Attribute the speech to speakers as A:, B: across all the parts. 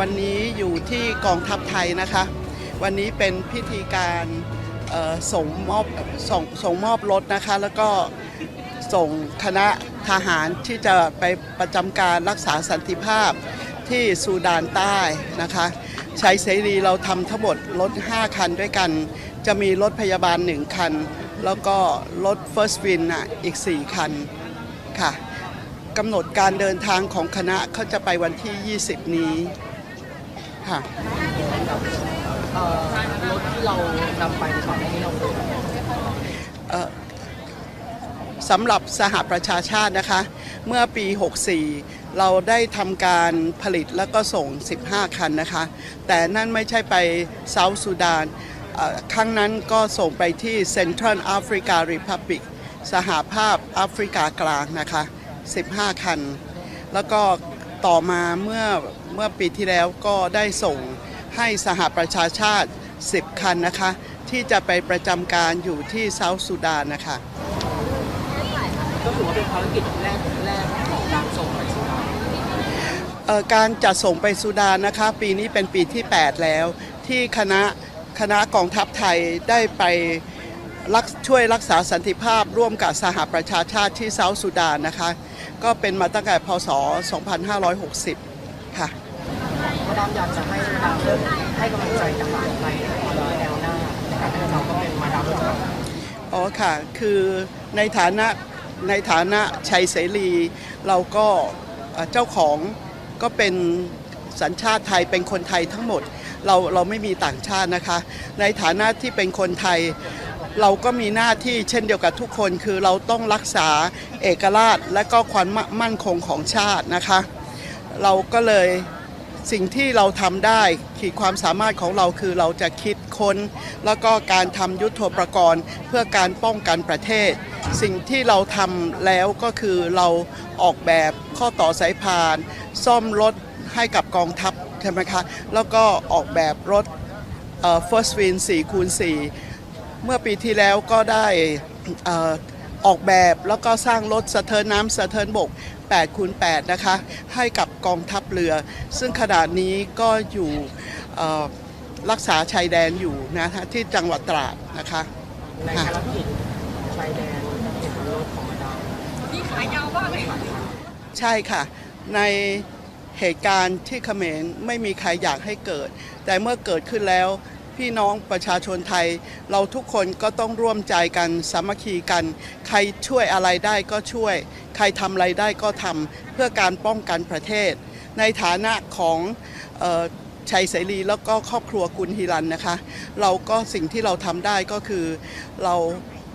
A: วันนี้อยู่ที่กองทัพไทยนะคะ วันนี้เป็นพิธีการส่งมอบส่งส่งมอบรถนะคะ แล้วก็ส่งคณะทหารที่จะไปประจำการรักษาสันติภาพที่ซูดานใต้นะคะ ใช้เสรีเราทำทั้งหมดรถ 5 คันด้วยกัน จะมีรถพยาบาล 1 คัน แล้วก็รถ First Win อะอีก 4 คันค่ะกำหนดการเดินทางของคณะเขาจะไปวันที่ 20 นี้ ค่ะ
B: เอ่อรถที่เรานำไปในก่อนหน้านี้เราเคย
A: เอ่อสำหรับสหประชาชาตินะคะ เมื่อปี 64 เราได้ทำการผลิตแล้วก็ส่ง 15 คันนะคะ แต่นั่นไม่ใช่ไปเซาท์ซูดานเอ่อครั้งนั้นก็ส่งไปที่ Central Africa Republic สหภาพแอฟริกากลางนะคะ 15 คัน แล้วก็ต่อมาเมื่อ เมื่อปีที่แล้วก็ได้ส่งให้สหประชาชาติ 10 คันนะคะ ที่จะไปประจำการอยู่ที่เซาท์ซูดานนะคะ
B: ก็ถือว่าเป็นภารกิจแรกแรกของการส่งไปสุดาน
A: การจัดส่งไปซูดานนะคะ ปีนี้เป็นปีที่ 8 แล้ว ที่คณะคณะกองทัพไทยได้ไปรักช่วยรักษาสันติภาพร่วมกับสหประชาชาติที่เซาท์ซูดานนะคะ ก็เป็นมาตั้งแต่พศ 2560 ค่ะ
B: มาดามอยากจะให้มาดามเริ่มให้กำลังใจกับหลานในแนวหน้าในการที่เราก็เป็นมาดามจะ
A: อ๋อค่ะ คือในฐานะในฐานะชัยเสรีเราก็เอ่อเจ้าของก็เป็นสัญชาติไทยเป็นคนไทยทั้งหมดเราเราไม่มีต่างชาตินะคะ ในฐานะที่เป็นคนไทย เราก็มีหน้าที่เช่นเดียวกับทุกคนคือเราต้องรักษาเอกราชและก็ความมั่นคงของชาตินะคะ เราก็เลยสิ่งที่เราทำได้ขีดความสามารถของเราคือเราจะคิดค้น แล้วก็การทำยุทโธปกรณ์ เพื่อการป้องกันประเทศ สิ่งที่เราทำแล้วก็คือเราออกแบบข้อต่อสายพาน ซ่อมรถให้กับกองทัพใช่ไหมคะ แล้วก็ออกแบบรถเอ่อ First Win 4คูณ4เมื่อปีที่แล้วก็ได้ อ่อออกแบบแล้วก็สร้างรถสะเทินน้ำสะเทินบก8คูณ8นะคะ ให้กับกองทัพเรือ ซึ่งขนาดนี้ก็อยู่เอ่อรักษาชายแดนอยู่นะคะที่จังหวัดตราดนะคะ
B: ในภารกิจชายแดนเห็นรถของมาดาม
A: ใช่ค่ะ ในเหตุการณ์ที่เขมรไม่มีใครอยากให้เกิด แต่เมื่อเกิดขึ้นแล้ว พี่น้องประชาชนไทย เราทุกคนก็ต้องร่วมใจกันสามัคคีกัน ใครช่วยอะไรได้ก็ช่วย ใครทำอะไรได้ก็ทำเพื่อการป้องกันประเทศ ในฐานะของออชัยเสรีแล้วก็ครอบครัวกุลฮิรันนะคะ เราก็สิ่งที่เราทำได้ก็คือเรา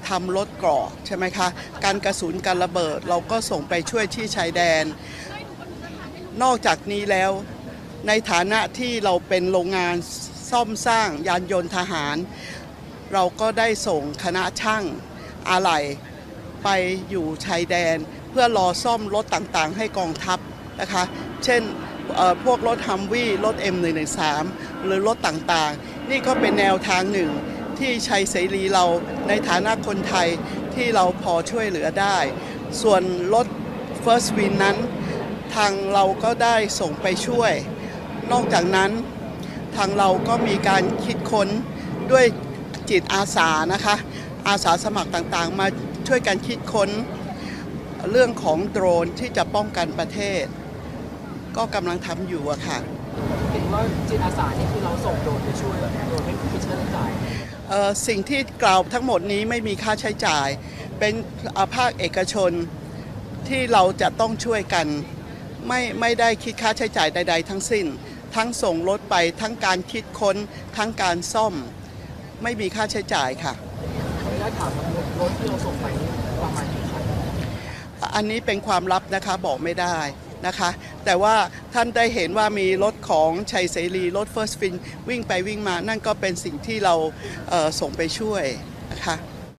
A: ทำรถเกราะใช่ไหมคะ การกระสุนการระเบิด เราก็ส่งไปช่วยที่ชายแดน นอกจากนี้แล้วในฐานะที่เราเป็นโรงงาน ซ่อมสร้างยานยนต์ทหาร เราก็ได้ส่งคณะช่างอะไหล่ไปอยู่ชายแดน เพื่อรอซ่อมรถต่างๆ ให้กองทัพนะคะ เช่นพวกรถฮัมวี่รถ M113 หรือรถต่างๆ นี่ก็เป็นแนวทางหนึ่งที่ชัยเสรีเราในฐานะคนไทยที่เราพอช่วยเหลือได้ ส่วนรถ First Win นั้น ทางเราก็ได้ส่งไปช่วย นอกจากนั้น ทางเราก็มีการคิดค้นด้วยจิตอาสานะคะ อาสาสมัครต่างๆ มาช่วยกันคิดค้นเรื่องของโดรนที่จะป้องกันประเทศ ก็กำลังทำอยู่อะค่ะ
B: เห็นว่าจิตอาสานี่คือเราส่งโดรนไปช่วยโดยไม่คิดค่าใช้จ่าย
A: เอ่อสิ่งที่กล่าวทั้งหมดนี้ไม่มีค่าใช้จ่าย เป็นอ่าภาคเอกชนที่เราจะต้องช่วยกัน ไม่ไม่ได้คิดค่าใช้จ่ายใด ๆ ทั้งสิ้น ทั้งส่งรถไปทั้งการคิดค้นทั้งการซ่อม ไม่มีค่าใช้จ่ายค่ะ
B: ขออนุญาตถามว่ารถรถที่เราส่งไปนี่ประมาณกี่คัน
A: อันนี้เป็นความลับนะคะบอกไม่ได้นะคะ แต่ว่าท่านได้เห็นว่ามีรถของชัยเสรีรถ First Fin วิ่งไปวิ่งมานั่นก็เป็นสิ่งที่เราเส่งไปช่วยนะคะ